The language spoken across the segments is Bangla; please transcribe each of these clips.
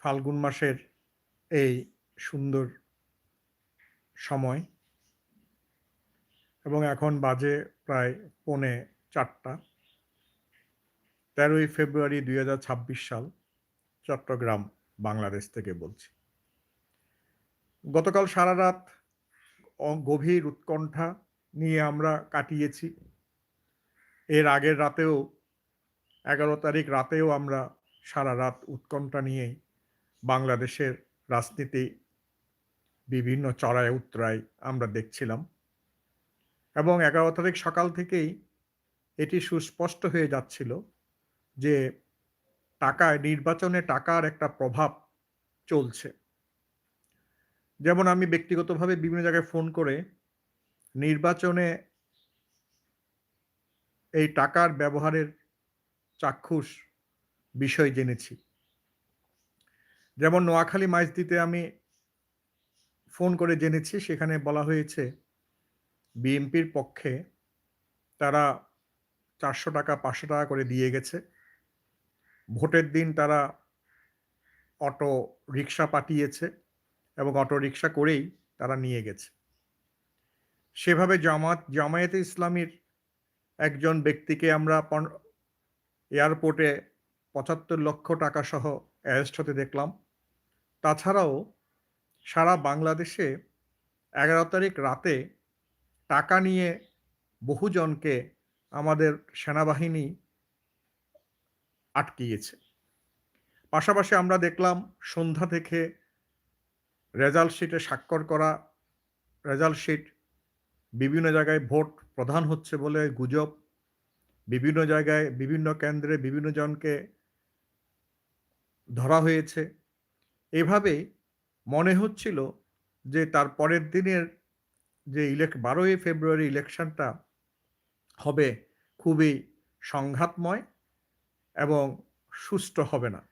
ফাল্গুন মাসের এই সুন্দর সময়। এবং এখন বাজে প্রায় পৌনে চারটা। তেরোই ফেব্রুয়ারি দু হাজার ছাব্বিশ সাল চট্টগ্রাম, বাংলাদেশ থেকে বলছি। গতকাল সারা রাত গভীর উৎকণ্ঠা নিয়ে আমরা কাটিয়েছি। এর আগের রাতেও, এগারো তারিখ রাতেও আমরা সারা রাত উৎকণ্ঠা নিয়েই বাংলাদেশের রাজনীতি বিভিন্ন চড়ায় উত্তরায় আমরা দেখছিলাম। এবং এগারো তারিখ সকাল থেকেই এটি সুস্পষ্ট হয়ে যাচ্ছিল যে টাকায়, নির্বাচনে টাকার একটা প্রভাব চলছে। যেমন আমি ব্যক্তিগতভাবে বিভিন্ন জায়গায় ফোন করে নির্বাচনে এই টাকার ব্যবহারের চাক্ষুষ বিষয় জেনেছি। যেমন নোয়াখালী দিতে আমি ফোন করে জেনেছি, সেখানে বলা হয়েছে, বিএনপির পক্ষে তারা চারশো টাকা, পাঁচশো টাকা করে দিয়ে গেছে। ভোটের দিন তারা অটো রিক্সা পাঠিয়েছে এবং অটো রিক্সা করেই তারা নিয়ে গেছে। সেভাবে জামাত, জামায়াতে ইসলামীর একজন ব্যক্তিকে আমরা এয়ারপোর্টে পঁচাত্তর লক্ষ টাকা সহ অ্যারেস্ট হতে দেখলাম। তাছাড়াও সারা বাংলাদেশে এগারো তারিখ রাতে টাকা নিয়ে বহুজনকে আমাদের সেনাবাহিনী আটকিয়েছে। পাশাপাশি আমরা দেখলাম সন্ধ্যা থেকে রেজাল্ট শিটে স্বাক্ষর করা, রেজাল্ট শিট বিভিন্ন জায়গায় ভোট প্রধান হচ্ছে বলে গুজব, বিভিন্ন জায়গায় বিভিন্ন কেন্দ্রে বিভিন্ন জনকে ধরা হয়েছে। এভাবেই মনে হচ্ছিল যে তার পরের দিনের যে ইলেক, বারোই ফেব্রুয়ারি ইলেকশনটা হবে খুবই সংঘাতময় এবং সুষ্ঠু হবে না।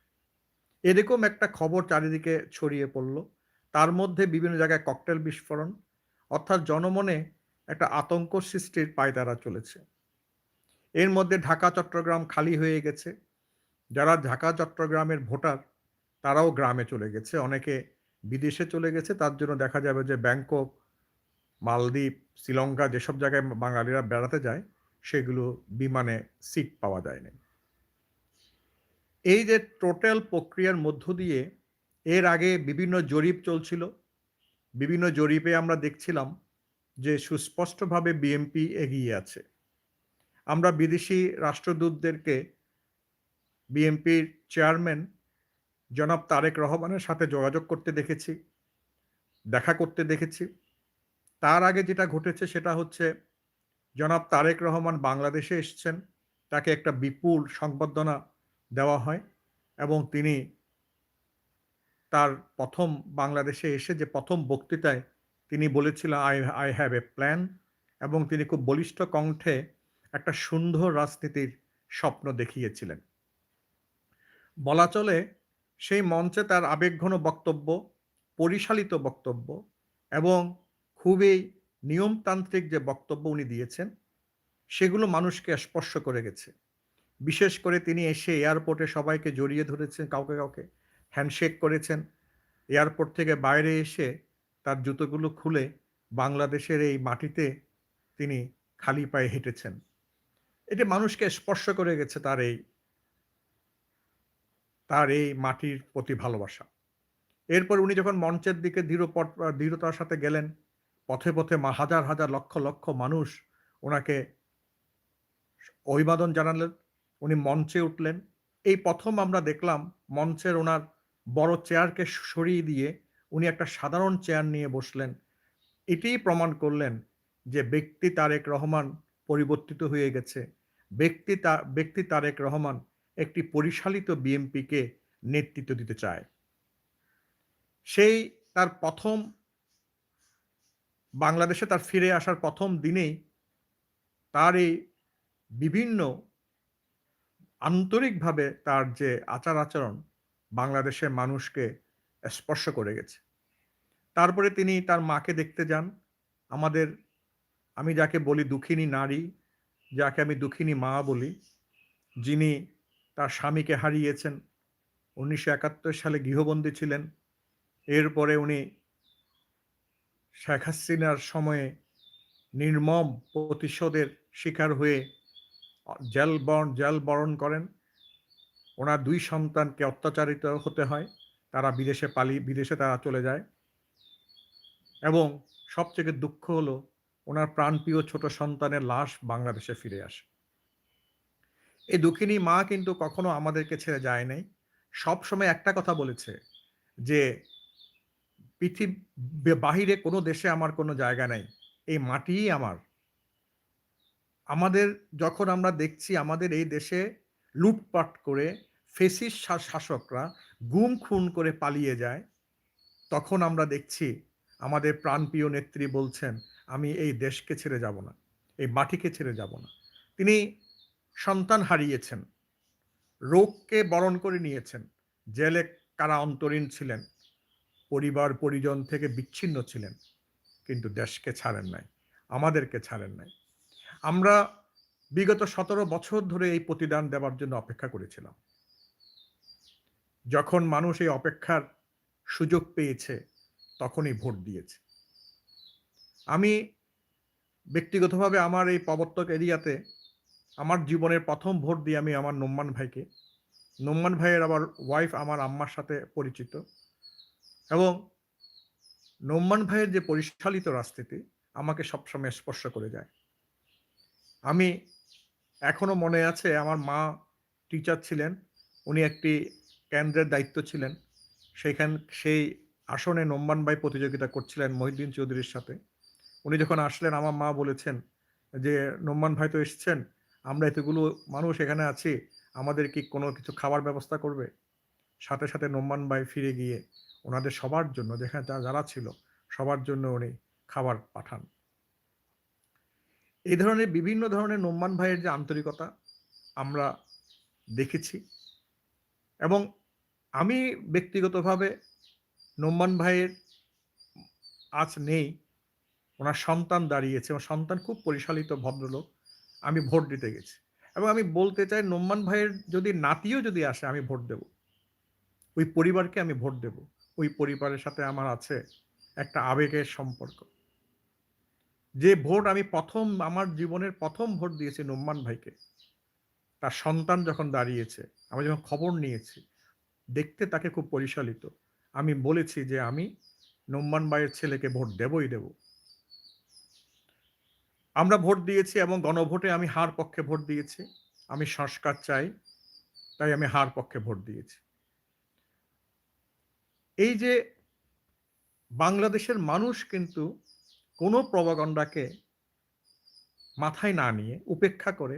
এরকম একটা খবর চারিদিকে ছড়িয়ে পড়ল। তার মধ্যে বিভিন্ন জায়গায় ককটেল বিস্ফোরণ, অর্থাৎ জনমনে একটা আতঙ্ক সৃষ্টির পায়তারা চলেছে। এর মধ্যে ঢাকা চট্টগ্রাম খালি হয়ে গেছে। যারা ঢাকা চট্টগ্রামের ভোটার তারাও গ্রামে চলে গেছে। অনেকে বিদেশে চলে গেছে। তার জন্য দেখা যাবে যে ব্যাংকক, মালদ্বীপ, শ্রীলঙ্কা যেসব জায়গায় বাঙালিরা বেড়াতে যায়, সেগুলো বিমানে সিট পাওয়া যায়নি। এই যে টোটাল প্রক্রিয়ার মধ্য দিয়ে এর আগে বিভিন্ন জরিপ চলছিল। বিভিন্ন জরিপে আমরা দেখছিলাম যে সুস্পষ্টভাবে বিএমপি এগিয়ে আছে। আমরা বিদেশি রাষ্ট্রদূতদেরকে বিএনপির চেয়ারম্যান জনাব তারেক রহমানের সাথে যোগাযোগ করতে দেখেছি, দেখা করতে দেখেছি। তার আগে যেটা ঘটেছে সেটা হচ্ছে, জনাব তারেক রহমান বাংলাদেশে এসছেন, তাকে একটা বিপুল সংবর্ধনা দেওয়া হয় এবং তিনি তার প্রথম বাংলাদেশে এসে যে প্রথম বক্তৃতায় তিনি বলেছিলেন I I have a plan এবং তিনি খুব বলিষ্ঠ কণ্ঠে একটা সুন্দর রাজনীতির স্বপ্ন দেখিয়েছিলেন। বলা চলে সেই মঞ্চে তার আবেগঘন বক্তব্য, পরিশালিত বক্তব্য এবং খুবই নিয়মতান্ত্রিক যে বক্তব্য উনি দিয়েছেন, সেগুলো মানুষকে স্পর্শ করে গেছে। বিশেষ করে তিনি এসে এয়ারপোর্টে সবাইকে জড়িয়ে ধরেছেন, কাউকে কাউকে হ্যান্ডশেক করেছেন। এয়ারপোর্ট থেকে বাইরে এসে তার জুতোগুলো খুলে বাংলাদেশের এই মাটিতে তিনি খালি পায়ে হেঁটেছেন। এটি মানুষকে স্পর্শ করে গেছে তার এই তার এই মাটির প্রতি ভালোবাসা। এরপর উনি যখন মঞ্চের দিকে দৃঢ় দৃঢ়তার সাথে গেলেন, পথে পথে হাজার হাজার লক্ষ লক্ষ মানুষ ওনাকে অভিবাদন জানালেন, উনি মঞ্চে উঠলেন। এই প্রথম আমরা দেখলাম মঞ্চের ওনার বড় চেয়ারকে সরিয়ে দিয়ে উনি একটা সাধারণ চেয়ার নিয়ে বসলেন। এটিই প্রমাণ করলেন যে ব্যক্তি তারেক রহমান পরিবর্তিত হয়ে গেছে। ব্যক্তি তা, ব্যক্তি তারেক রহমান একটি পরিচালিত বিএমপিকে নেতৃত্ব দিতে চায়। সেই তার প্রথম বাংলাদেশে তার ফিরে আসার প্রথম দিনেই তার এই বিভিন্ন আন্তরিকভাবে তার যে আচার আচরণ বাংলাদেশের মানুষকে স্পর্শ করে গেছে। তারপরে তিনি তার মাকে দেখতে যান। আমাদের, আমি যাকে বলি দুঃখিনী নারী, যাকে আমি দুঃখিনী মা বলি, যিনি তার স্বামীকে হারিয়েছেন। উনিশশো একাত্তর সালে গৃহবন্দী ছিলেন। এরপরে উনি শেখ হাসিনার সময়ে নির্মম প্রতিশোধের শিকার হয়ে জেল বরণ জেল বরণ করেন। ওনার দুই সন্তানকে অত্যাচারিত হতে হয়। তারা বিদেশে পালিয়ে বিদেশে তারা চলে যায়। এবং সবথেকে দুঃখ হলো, ওনার প্রাণপ্রিয় ছোট সন্তানের লাশ বাংলাদেশে ফিরে আসে। এই দুঃখিনী মা কিন্তু কখনো আমাদেরকে ছেড়ে যায় নাই। সবসময় একটা কথা বলেছে যে পৃথিবী বাহিরে কোনো দেশে আমার কোনো জায়গা নাই, এই মাটিই আমার। আমাদের যখন আমরা দেখছি আমাদের এই দেশে লুটপাট করে ফেসিস শাসকরা গুম, খুন করে পালিয়ে যায়, তখন আমরা দেখছি আমাদের প্রাণপ্রিয় নেত্রী বলছেন, আমি এই দেশকে ছেড়ে যাব না, এই মাটিকে ছেড়ে যাব না। তিনি সন্তান হারিয়েছেন। রোগকে বরণ করে নিয়েছেন। জেলে কারা অন্তরীণ ছিলেন? পরিবার, পরিজন থেকে বিচ্ছিন্ন ছিলেন। কিন্তু দেশকে ছাড়েন নাই, আমাদেরকে ছাড়েন নাই। আমরা বিগত সতেরো বছর ধরে এই প্রতিদান দেওয়ার জন্য অপেক্ষা করেছিলাম। যখন মানুষ এই অপেক্ষার সুযোগ পেয়েছে, তখনই ভোট দিয়েছে। আমি ব্যক্তিগতভাবে আমার এই প্রবর্তক এরিয়াতে আমার জীবনের প্রথম ভোট দিয়ে আমি আমার নোম্মান ভাইকে। নোম্মান ভাইয়ের আবার ওয়াইফ আমার আম্মার সাথে পরিচিত। এবং নোম্মান ভাইয়ের যে পরিচালিত রাজনীতি আমাকে সবসময় স্পর্শ করে যায়। আমি এখনও মনে আছে আমার মা টিচার ছিলেন, উনি একটি কেন্দ্রের দায়িত্ব ছিলেন। সেইখান সেই আসনে নোম্মান ভাই প্রতিযোগিতা করছিলেন মহিউদ্দিন চৌধুরীর সাথে। উনি যখন আসলেন, আমার মা বলেছেন যে, নোম্মান ভাই তো এসছেন আমরা এতগুলো মানুষ এখানে আছি, আমাদের কি কোনো কিছু খাবার ব্যবস্থা করবে? সাথে সাথে নোম্মান ভাই ফিরে গিয়ে ওনাদের সবার জন্য, যেখানে যারা ছিল, সবার জন্য উনি খাবার পাঠান। এই ধরনের বিভিন্ন ধরনের নোম্মান ভাইয়ের যে আন্তরিকতা আমরা দেখেছি এবং আমি ব্যক্তিগতভাবে নোম্মান ভাইয়ের আজ নেই, ওনার সন্তান দাঁড়িয়েছে, ওনার সন্তান খুব পরিচালিত ভদ্রলোক। আমি ভোট দিতে গেছি। এবং আমি বলতে চাই নোম্মান ভাইয়ের যদি নাতিও যদি আসে, আমি ভোট দেব। ওই পরিবারকে আমি ভোট দেব। ওই পরিবারের সাথে আমার আছে একটা আবেগের সম্পর্ক। যে ভোট আমি প্রথম, আমার জীবনের প্রথম ভোট দিয়েছি নোম্মান ভাইকে, তার সন্তান যখন দাঁড়িয়েছে, আমি যখন খবর নিয়েছি, দেখতে তাকে খুব পরিচালিত। আমি বলেছি যে, আমি নোম্মান ভাইয়ের ছেলেকে ভোট দেবই দেব। আমরা ভোট দিয়েছি এবং গণভোটে আমি হার পক্ষে ভোট দিয়েছি। আমি সংস্কার চাই, তাই আমি হার পক্ষে ভোট দিয়েছি। এই যে বাংলাদেশের মানুষ কিন্তু কোনো প্রবাগণ্ডাকে মাথায় না নিয়ে উপেক্ষা করে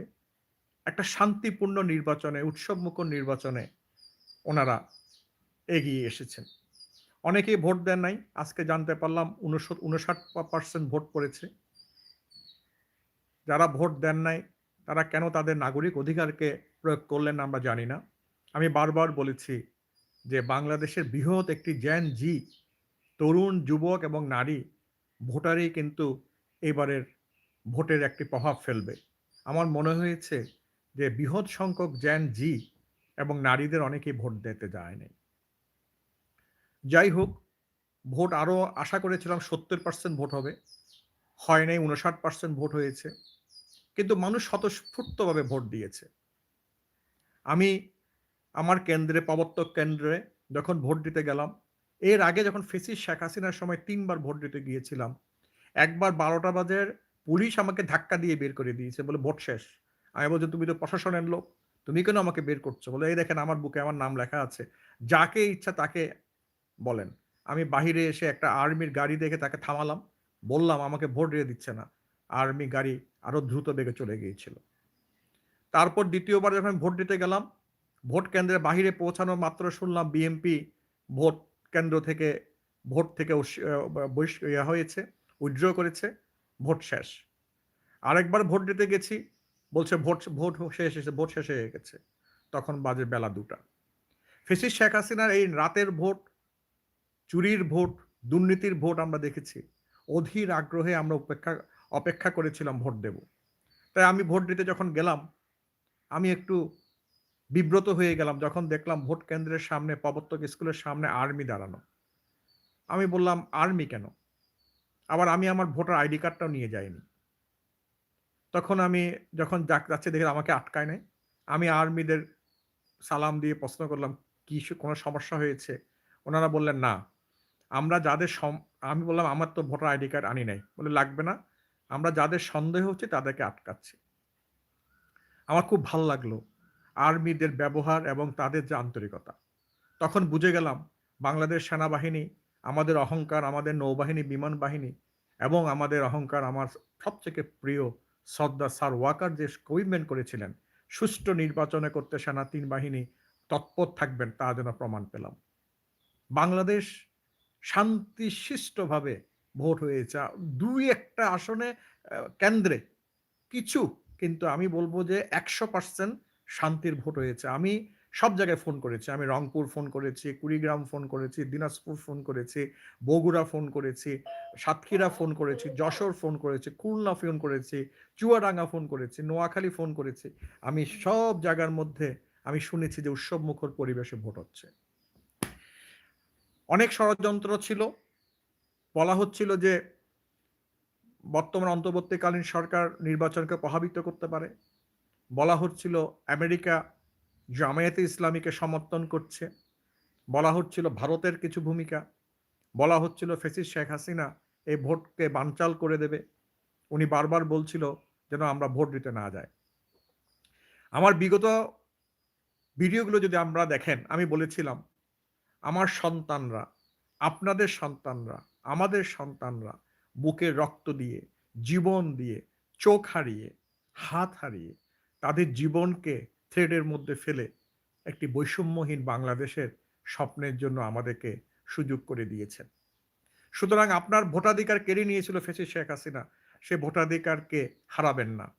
একটা শান্তিপূর্ণ নির্বাচনে, উৎসবমুখর নির্বাচনে ওনারা এগিয়ে এসেছেন। অনেকেই ভোট দেন নাই, আজকে জানতে পারলাম উনষাট পার্সেন্ট ভোট পড়েছে। যারা ভোট দেন নাই, তারা কেন তাদের নাগরিক অধিকারকে প্রয়োগ করলেন আমরা জানি না। আমি বারবার বলেছি যে বাংলাদেশের বৃহৎ একটি জ্যান জি তরুণ, যুবক এবং নারী ভোটারই কিন্তু এবারের ভোটের একটি প্রভাব ফেলবে। আমার মনে হয়েছে যে বৃহৎ সংখ্যক জ্যান জি এবং নারীদের অনেকেই ভোট দিতে যায়নি যাই হোক, ভোট আরও আশা করেছিলাম সত্তর পার্সেন্ট ভোট হবে, হয় নাই, উনষাট পার্সেন্ট ভোট হয়েছে। কিন্তু মানুষ স্বতঃস্ফূর্তভাবে ভোট দিয়েছে। আমি আমার কেন্দ্রে, প্রবর্তক কেন্দ্রে যখন ভোট দিতে গেলাম, এর আগে যখন ফেসিস শেখ হাসিনার সময় তিনবার ভোট দিতে গিয়েছিলাম, একবার বারোটা বাজে পুলিশ আমাকে ধাক্কা দিয়ে বের করে দিয়েছে বলে ভোট শেষ। আমি বলছি, তুমি তো প্রশাসনের লোক, তুমি কেন আমাকে বের করছ? বলে, এই দেখেন আমার বুকে আমার নাম লেখা আছে, যাকে ইচ্ছা তাকে বলেন। আমি বাহিরে এসে একটা আর্মির গাড়ি দেখে তাকে থামালাম, বললাম, আমাকে ভোট দিয়ে দিচ্ছে না। আর্মি গাড়ি আরও দ্রুত বেগে চলে গিয়েছিল। তারপর দ্বিতীয়বার যখন ভোট দিতে গেলাম, ভোট কেন্দ্রের বাহিরে পৌঁছানো মাত্র শুনলাম বিএমপি ভোট কেন্দ্র থেকে, ভোট থেকে হয়েছে উইড্র করেছে, ভোট শেষ। আরেকবার ভোট দিতে গেছি, বলছে ভোট ভোট শেষ এসে ভোট শেষ হয়ে গেছে। তখন বাজে বেলা দুটা। ফেসিস শেখ হাসিনার এই রাতের ভোট, চুরির ভোট, দুর্নীতির ভোট আমরা দেখেছি। অধীর আগ্রহে আমরা উপেক্ষা অপেক্ষা করেছিলাম ভোট দেব। তাই আমি ভোট দিতে যখন গেলাম, আমি একটু বিব্রত হয়ে গেলাম, যখন দেখলাম ভোট কেন্দ্রের সামনে প্রবর্তক স্কুলের সামনে আর্মি দাঁড়ানো। আমি বললাম, আর্মি কেন? আবার আমি আমার ভোটার আইডি কার্ডটাও নিয়ে যাইনি। তখন আমি যখন যাক যাচ্ছে দেখে আমাকে আটকায় নাই। আমি আর্মিদের সালাম দিয়ে প্রশ্ন করলাম, কি কোনো সমস্যা হয়েছে? ওনারা বললেন, না। আমরা যাদের আমি বললাম, আমার তো ভোটার আইডি কার্ড আনি নাই। বলে, লাগবে না। আমরা যাদের সন্দেহ হচ্ছে তাদেরকে আটকাচ্ছি। আমার খুব ভালো লাগল আর্মিদের ব্যবহার এবং তাদের যে আন্তরিকতা। তখন বুঝে গেলাম বাংলাদেশ সেনাবাহিনী, আমাদের অহংকার, আমাদের নৌবাহিনী, বিমান বাহিনী এবং আমাদের অহংকার আমার সবথেকে প্রিয় সর্দার স্যার ওয়াকার যে কমিটমেন্ট করেছিলেন, সুষ্ঠু নির্বাচনে করতে সেনা তিন বাহিনী তৎপর থাকবেন তা যেন প্রমাণ পেলাম। বাংলাদেশ শান্তিশিষ্টভাবে ভোট হয়েছে। দুই একটা আসনে কেন্দ্রে কিছু, কিন্তু আমি বলব যে একশো পার্সেন্ট শান্তির ভোট হয়েছে। আমি সব জায়গায় ফোন করেছি। আমি রংপুর ফোন করেছি, কুড়িগ্রাম ফোন করেছি, দিনাজপুর ফোন করেছি, বগুড়া ফোন করেছি, সাতক্ষীরা ফোন করেছি, যশোর ফোন করেছি, খুলনা ফোন করেছি, চুয়াডাঙ্গা ফোন করেছি, নোয়াখালী ফোন করেছি। আমি সব জায়গার মধ্যে আমি শুনেছি যে উৎসব মুখর পরিবেশে ভোট হচ্ছে। অনেক ষড়যন্ত্র ছিল। বলা হচ্ছিল যে বর্তমান অন্তর্বর্তীকালীন সরকার নির্বাচনকে প্রভাবিত করতে পারে। বলা হচ্ছিল আমেরিকা জামায়াতে ইসলামীকে সমর্থন করছে। বলা হচ্ছিল ভারতের কিছু ভূমিকা। বলা হচ্ছিল ফেসিস শেখ হাসিনা এই ভোটকে বানচাল করে দেবে। উনি বারবার বলছিল যেন আমরা ভোট দিতে না যায় আমার বিগত ভিডিওগুলো যদি আমরা দেখেন, আমি বলেছিলাম, আমার সন্তানরা, আপনাদের সন্তানরা আমাদের সন্তানরা বুকে রক্ত দিয়ে, জীবন দিয়ে, চোখ হারিয়ে, হাত হারিয়ে তাদের জীবনকে থ্রেডের মধ্যে ফেলে একটি বৈষম্যহীন বাংলাদেশের স্বপ্নের জন্য আমাদেরকে সুযোগ করে দিয়েছেন। সুতরাং আপনার ভোটাধিকার কেড়ে নিয়েছিল ফেসি শেখ হাসিনা, সে ভোটাধিকারকে হারাবেন না।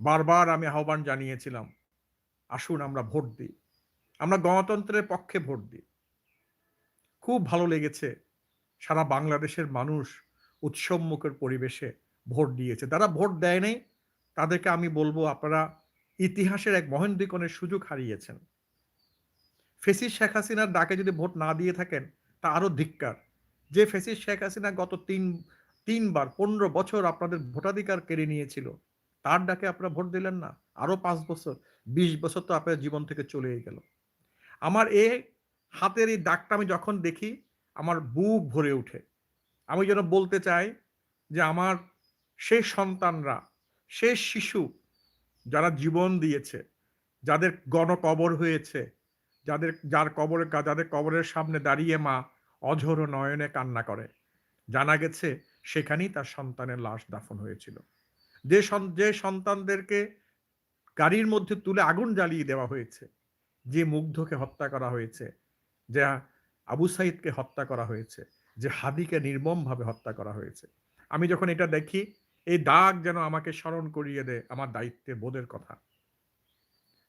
বারবার আমি আহ্বান জানিয়েছিলাম, আসুন আমরা ভোট দিই। আমরা গণতন্ত্রের পক্ষে ভোট দিই। খুব ভালো লেগেছে সারা বাংলাদেশের মানুষ উৎসবমুখের পরিবেশে ভোট দিয়েছে। তারা ভোট দেয় নাই, তাদেরকে আমি বলব আপনারা ইতিহাসের এক মহেন্দ্রিকণের সুযোগ হারিয়েছেন। ফেসিস শেখ হাসিনার ডাকে যদি ভোট না দিয়ে থাকেন, তা আরও ধিক্কার। যে ফেসিস শেখ হাসিনা গত তিন, তিনবার পনেরো বছর আপনাদের ভোটাধিকার কেড়ে নিয়েছিল, তার ডাকে আপনারা ভোট দিলেন না? আরও পাঁচ বছর, বিশ বছর তো আপনার জীবন থেকে চলেই গেল। আমার এ হাতের এই ডাকটা আমি যখন দেখি আমার বুক ভরে ওঠে। আমি যেন বলতে চাই যে আমার সেই সন্তানরা সেই শিশু যারা জীবন দিয়েছে, যাদের গণকবর হয়েছে, যাদের, যার কবরে, যাদের কবরের সামনে দাঁড়িয়ে মা অঝোর নয়নে কান্না করে। জানা গেছে সেখানেই তার সন্তানের লাশ দাফন হয়েছিল। যে যে সন্তানদেরকে গাড়ির মধ্যে তুলে আগুন জ্বালিয়ে দেওয়া হয়েছে, যে মুগ্ধকে হত্যা করা হয়েছে, যে আবু সাইদকে হত্যা করা হয়েছে, যে হাদিকে নির্মমভাবে হত্যা করা হয়েছে। আমি যখন এটা দেখি, এই দাগ যেন আমাকে স্মরণ করিয়ে দেয় আমার দায়িত্বে বোধের কথা।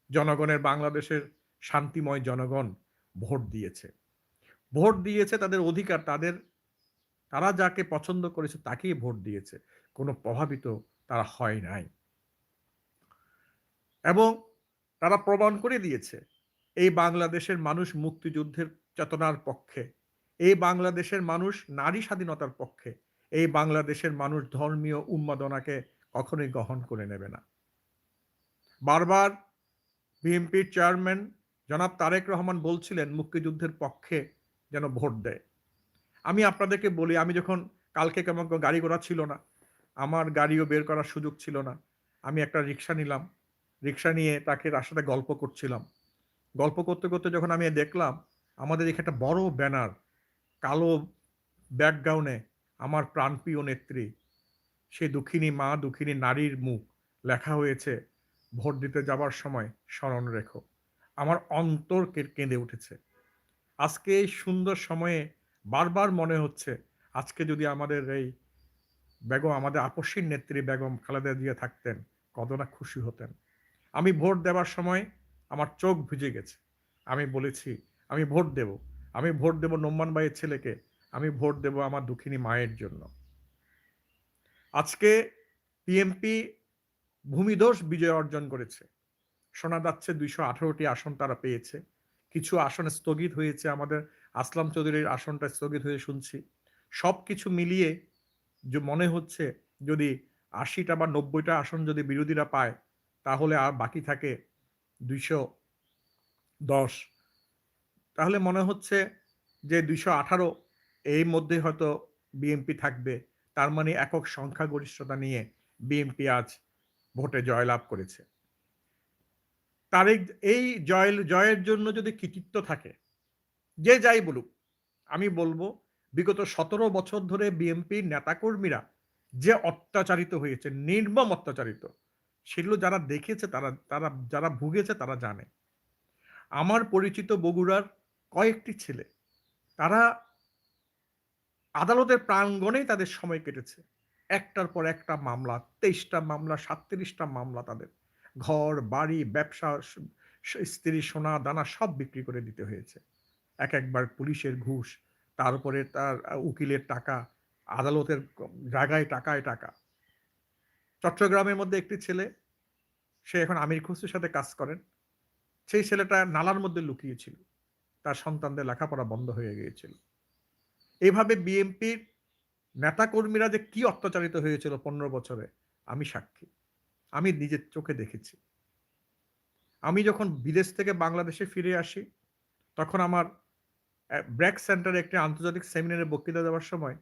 জনগণের বাংলাদেশের শান্তিময় জনগণ ভোট দিয়েছে। ভোট দিয়েছে তাদের অধিকার, তাদের, তারা যাকে পছন্দ করেছে তাকেই ভোট দিয়েছে। কোনো প্রভাবিত তারা হয় নাই। এবং তারা প্রমাণ করে দিয়েছে, এই বাংলাদেশের মানুষ মুক্তিযুদ্ধের চেতনার পক্ষে। এই বাংলাদেশের মানুষ নারী স্বাধীনতার পক্ষে। এই বাংলাদেশের মানুষ ধর্মীয় উন্মাদনাকে কখনোই গ্রহণ করে নেবে না। বারবার বিএনপির চেয়ারম্যান জনাব তারেক রহমান বলছিলেন, মুক্তিযুদ্ধের পক্ষে যেন ভোট দেয়। আমি আপনাদেরকে বলি, আমি যখন কালকে কেমন গাড়ি ঘোড়া ছিল না, আমার গাড়িও বের করার সুযোগ ছিল না। আমি একটা রিক্সা নিলাম। রিক্সা নিয়ে তাকে রাস্তাতে গল্প করছিলাম। গল্প করতে করতে যখন আমি দেখলাম আমাদের এখানে একটা বড় ব্যানার, কালো ব্যাকগ্রাউন্ডে আমার প্রাণপ্রিয় নেত্রী, সে দুঃখিনী মা, দুঃখিনী নারীর মুখ লেখা হয়েছে ভোট দিতে যাবার সময় স্মরণ রেখো। আমার অন্তর কেঁদে উঠেছে। আজকে এই সুন্দর সময়ে বারবার মনে হচ্ছে আজকে যদি আমাদের এই বেগম, আমাদের আপসীর নেত্রী বেগম খালেদা দিয়ে থাকতেন, কতটা খুশি হতেন। আমি ভোট দেওয়ার সময় আমার চোখ ভিজে গেছে। আমি বলেছি আমি ভোট দেব। আমি ভোট দেব নোম্মান ভাইয়ের ছেলেকে। আমি ভোট দেব আমার দুঃখিনী মায়ের জন্য। আজকে পিএমপি ভূমিদোষ বিজয় অর্জন করেছে। শোনা যাচ্ছে দুইশো আঠারোটি আসন তারা পেয়েছে। কিছু আসন স্থগিত হয়েছে আমাদের। আসলাম চৌধুরীর আসনটা স্থগিত হয়ে শুনছি। সব কিছু মিলিয়ে যে মনে হচ্ছে যদি আশিটা বা নব্বইটা আসন যদি বিরোধীরা পায়, তাহলে আর বাকি থাকে দুইশো দশ। তাহলে মনে হচ্ছে যে দুইশো আঠারো এর মধ্যে হয়তো বিএনপি থাকবে। তার মানে একক সংখ্যাগরিষ্ঠতা নিয়ে বিএনপি আজ ভোটে জয়লাভ করেছে। তারেক, এই জয়, জয়ের জন্য যদি কৃতিত্ব থাকে, যে যাই বলুক, আমি বলব বিগত সতেরো বছর ধরে বিএনপির নেতাকর্মীরা যে অত্যাচারিত হয়েছে, নির্মম অত্যাচারিত, সেগুলো যারা দেখেছে, তারা তারা, যারা ভুগেছে, তারা জানে। আমার পরিচিত বগুড়ার কয়েকটি ছেলে। তারা আদালতের প্রাঙ্গণেই তাদের সময় কেটেছে। একটার পর একটা মামলা, তেইশটা মামলা, সাতত্রিশটা মামলা তাদের। ঘর, বাড়ি, ব্যবসা স্ত্রী, সোনা, দানা সব বিক্রি করে দিতে হয়েছে। এক একবার পুলিশের ঘুষ তারপরে তার উকিলের টাকা, আদালতের জায়গায় টাকায় টাকা। চট্টগ্রামের মধ্যে একটি ছেলে, সে এখন আমির খুসির সাথে কাজ করেন। সেই ছেলেটা নালার মধ্যে লুকিয়েছিল তার সন্তানদের লেখাপড়া বন্ধ হয়ে গিয়েছিল। এইভাবে বিএনপির নেতাকর্মীরা যে কি অত্যাচারিত হয়েছিল পনেরো বছরে, আমি সাক্ষী। আমি নিজের চোখে দেখেছি। আমি যখন বিদেশ থেকে বাংলাদেশে ফিরে আসি, তখন আমার ব্র্যাক সেন্টারে একটি আন্তর্জাতিক সেমিনারে বক্তৃতা দেওয়ার সময়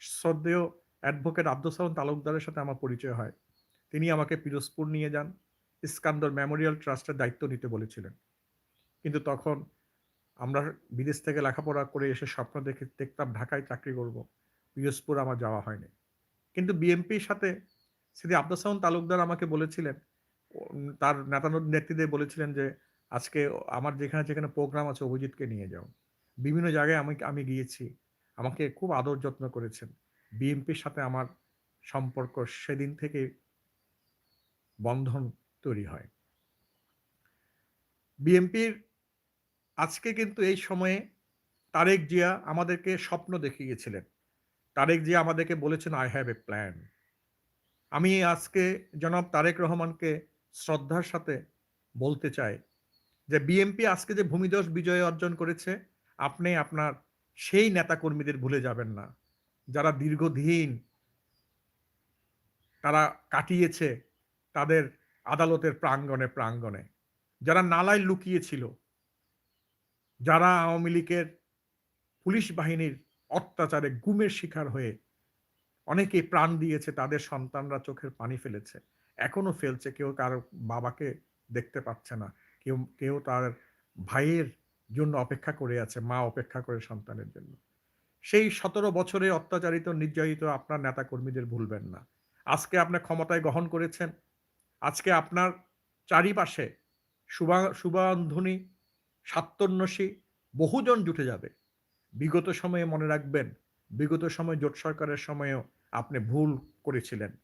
শ্রদ্ধেয় অ্যাডভোকেট আব্দুল তালুকদারের সাথে আমার পরিচয় হয়। তিনি আমাকে পিরোজপুর নিয়ে যান, ইস্কান্দর মেমোরিয়াল ট্রাস্টের দায়িত্ব নিতে বলেছিলেন। কিন্তু তখন আমরা বিদেশ থেকে লেখাপড়া করে এসে স্বপ্ন দেখে দেখতাম ঢাকায় চাকরি করব। পিরোজপুর আমার যাওয়া হয়নি। কিন্তু বিএমপির সাথে সেদিন আব্দুল সালাম তালুকদার আমাকে বলেছিলেন তার নেতা নেত্রীদের বলেছিলেন যে, আজকে আমার যেখানে যেখানে প্রোগ্রাম আছে অভিজিৎকে নিয়ে যাও। বিভিন্ন জায়গায় আমি আমি গিয়েছি। আমাকে খুব আদর যত্ন করেছেন। বিএনপির সাথে আমার সম্পর্ক সেদিন থেকে বন্ধন তৈরি হয়। বিএনপির আজকে কিন্তু এই সময়ে তারেক জিয়া আমাদেরকে স্বপ্ন দেখিয়েছিলেন। তারেক জিয়া আমাদেরকে বলেছেন আই হ্যাভ এ প্ল্যান আমি আজকে জনাব তারেক রহমানকে শ্রদ্ধার সাথে বলতে চাই যে, বিএনপি আজকে যে ভূমিদস বিজয় অর্জন করেছে, আপনি আপনার সেই নেতাকর্মীদের ভুলে যাবেন না। যারা দীর্ঘদিন তারা কাটিয়েছে তাদের আদালতের প্রাঙ্গণে প্রাঙ্গণে। যারা নালায় লুকিয়েছিল যারা আওয়ামী লীগের পুলিশ বাহিনীর অত্যাচারে গুমের শিকার হয়ে অনেকে প্রাণ দিয়েছে, তাদের সন্তানরা চোখের পানি ফেলেছে। এখনও ফেলছে, কেউ কারও বাবাকে দেখতে পাচ্ছে না। কেউ কেউ তার ভাইয়ের জন্য অপেক্ষা করে আছে, মা অপেক্ষা করে সন্তানের জন্য। সেই সতেরো বছরে অত্যাচারিত, নির্যাতিত আপনার নেতা কর্মীদের ভুলবেন না। আজকে আপনি ক্ষমতায় গ্রহণ করেছেন। আজকে আপনার চারিপাশে শুভা, শুভান্ধনী সাত্তন্যসী বহুজন জুটে যাবে। বিগত সময়ে মনে রাখবেন, বিগত সময় জোট সরকারের সময়েও আপনি ভুল করেছিলেন।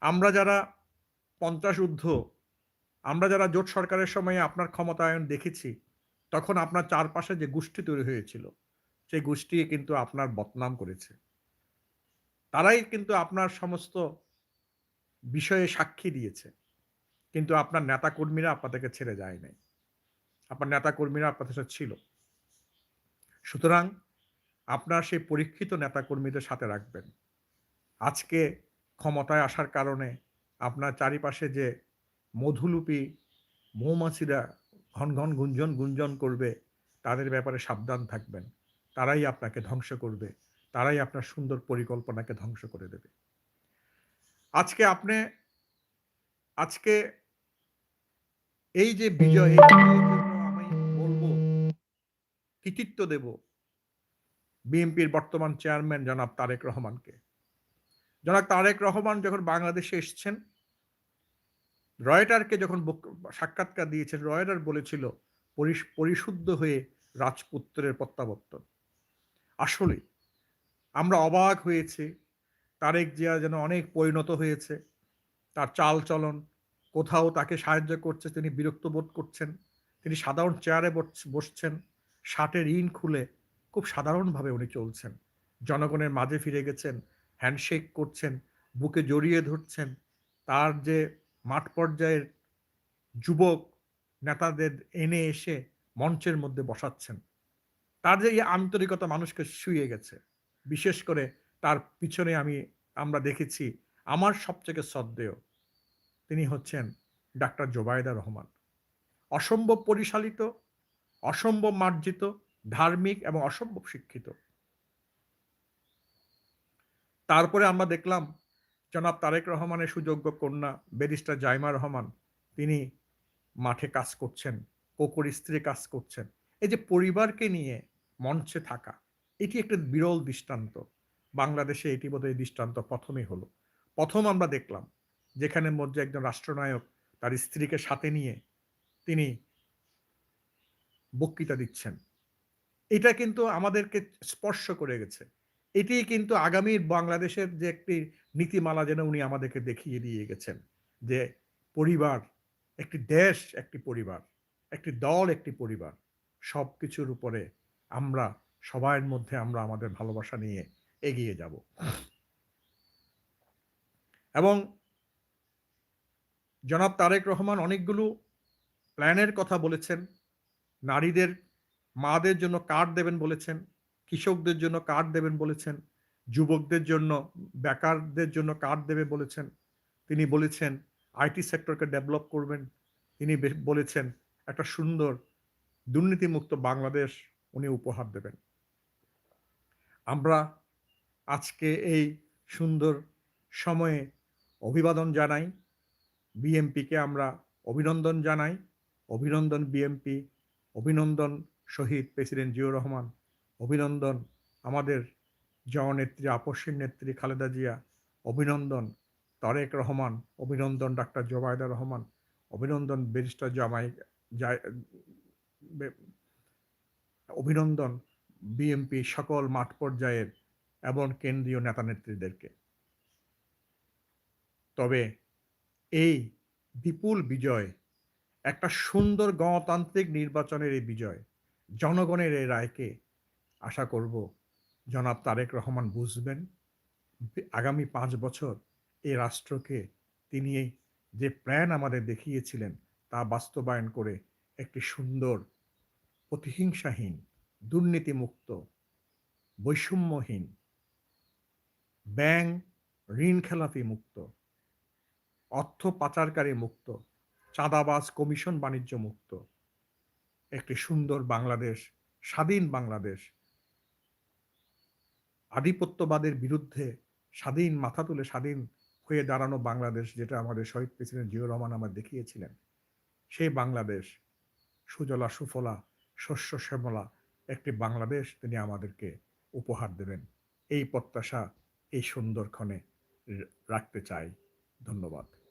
আমরা যারা পঞ্চাশ ঊর্ধ্ব, আমরা যারা জোট সরকারের সময়ে আপনার ক্ষমতায়ন দেখেছি, তখন আপনার চারপাশে যে গোষ্ঠী তৈরি হয়েছিল সেই গোষ্ঠী কিন্তু আপনার বদনাম করেছে। তারাই কিন্তু আপনার সমস্ত বিষয়ে সাক্ষী দিয়েছে। কিন্তু আপনার নেতা কর্মীরা আপনাদেরকে ছেড়ে যায় নাই। আপনার নেতা কর্মীরা আপনাদের সাথে ছিল। সুতরাং আপনার সেই পরীক্ষিত নেতাকর্মীদের সাথে রাখবেন। আজকে ক্ষমতায় আসার কারণে আপনার চারিপাশে যে মধুলুপি, মৌমাছিরা ঘন ঘন গুঞ্জন গুঞ্জন করবে, তাদের ব্যাপারে সাবধান থাকবেন। তারাই আপনাকে ধ্বংস করবে। তারাই আপনার সুন্দর পরিকল্পনাকে ধ্বংস করে দেবে। আজকে আপনি, আজকে এই যে বিজয় কৃতিত্ব দেব বিএনপির বর্তমান চেয়ারম্যান জনাব তারেক রহমানকে। জনাব তারেক রহমান যখন বাংলাদেশে এসছেন, রয়টারকে যখন সাক্ষাৎকার দিয়েছেন, রয়টার বলেছিল পরিশুদ্ধ হয়ে রাজপুত্রের প্রত্যাবর্তন। আসলে আমরা অবাক হয়েছি, তারেক জিয়া যেন অনেক পরিণত হয়েছে, তার চাল চলন, কোথাও তাকে সাহায্য করছে, তিনি বিরক্ত বোধ করছেন, তিনি সাধারণ চেয়ারে বসছেন শার্টের ইন খুলে খুব সাধারণভাবে উনি চলছেন। জনগণের মাঝে ফিরে গেছেন, হ্যান্ডশেক করছেন, বুকে জড়িয়ে ধরছেন। তার যে মাঠ পর্যায়ের যুবক নেতাদের এনে এসে মঞ্চের মধ্যে বসাচ্ছেন, তার যে এই আন্তরিকতা মানুষকে শুয়ে গেছে, বিশেষ করে তার পিছনে আমি, আমরা দেখেছি আমার সবথেকে শ্রদ্ধেয় তিনি হচ্ছেন ডাক্তার জোবায়দা রহমান। অসম্ভব পরিচালিত অসম্ভব মার্জিত, ধার্মিক এবং অসম্ভব শিক্ষিত। তারপরে আমরা দেখলাম, জনাব তারেক রহমানের সুযোগ্য কন্যা ব্যারিস্টার জাইমা রহমান, তিনি মাঠে কাজ করছেন, কোকর স্ত্রী কাজ করছেন। এই যে পরিবারকে নিয়ে মঞ্চে থাকা, এটি একটা বিরল দৃষ্টান্ত। বাংলাদেশে এটি বোধহয় দৃষ্টান্ত প্রথমেই হলো। প্রথম আমরা দেখলাম, যেখানে মধ্যে একজন রাষ্ট্রনায়ক তার স্ত্রীকে সাথে নিয়ে তিনি বক্তৃতা দিচ্ছেন। এটা কিন্তু আমাদেরকে স্পর্শ করে গেছে। এটি কিন্তু আগামী বাংলাদেশের যে একটি নীতিমালা যেন উনি আমাদেরকে দেখিয়ে দিয়ে গেছেন যে পরিবার একটি দেশ, একটি পরিবার, একটি দল, একটি পরিবার সব কিছুর উপরে আমরা, সবাইয়ের মধ্যে আমরা আমাদের ভালোবাসা নিয়ে এগিয়ে যাব। এবং জনাব তারেক রহমান অনেকগুলো প্ল্যানের কথা বলেছেন। নারীদের, মাদের জন্য কার্ড দেবেন বলেছেন, কৃষকদের জন্য কার্ড দেবেন বলেছেন, যুবকদের জন্য, বেকারদের জন্য কার্ড দেবে বলেছেন। তিনি বলেছেন, আইটি সেক্টরকে ডেভেলপ করবেন। তিনি বলেছেন, একটা সুন্দর দুর্নীতিমুক্ত বাংলাদেশ উনি উপহার দেবেন। আমরা আজকে এই সুন্দর সময়ে অভিবাদন জানাই। বিএমপিকে আমরা অভিনন্দন জানাই। অভিনন্দন বিএমপি অভিনন্দন শহীদ প্রেসিডেন্ট জিয়াউর রহমান, অভিনন্দন আমাদের জননেত্রী আপসীর নেত্রী খালেদা জিয়া, অভিনন্দন তারেক রহমান, অভিনন্দন ডাক্তার জোবায়দা রহমান, অভিনন্দন ব্যারিস্টার জামাই অভিনন্দন বিএমপি সকল মাঠ পর্যায়ের এবং কেন্দ্রীয় নেতা নেত্রীদেরকে তবে এই বিপুল বিজয় একটা সুন্দর গণতান্ত্রিক নির্বাচনের এই বিজয়, জনগণের এই রায়কে আশা করব জনাব তারেক রহমান বুঝবেন। আগামী পাঁচ বছর এই রাষ্ট্রকে তিনি যে প্ল্যান আমাদের দেখিয়েছিলেন, তা বাস্তবায়ন করে একটি সুন্দর প্রতিহিংসাহীন দুর্নীতিমুক্ত, বৈষম্যহীন ব্যাংক ঋণ খেলাপি মুক্ত, অর্থ পাচারকারী মুক্ত চাঁদাবাজ কমিশন বাণিজ্য মুক্ত একটি সুন্দর বাংলাদেশ, স্বাধীন বাংলাদেশ। আধিপত্যবাদের বিরুদ্ধে স্বাধীন মাথা তুলে স্বাধীন হয়ে দাঁড়ানো বাংলাদেশ যেটা আমাদের শহীদ প্রেসিডেন্ট জিয়র রহমান আমার দেখিয়েছিলেন। সেই বাংলাদেশ, সুজলা সুফলা, শস্য শ্যামলা, একটি বাংলাদেশ তিনি আমাদেরকে উপহার দেবেন। এই প্রত্যাশা এই সুন্দরক্ষণে রাখতে চাই। ধন্যবাদ।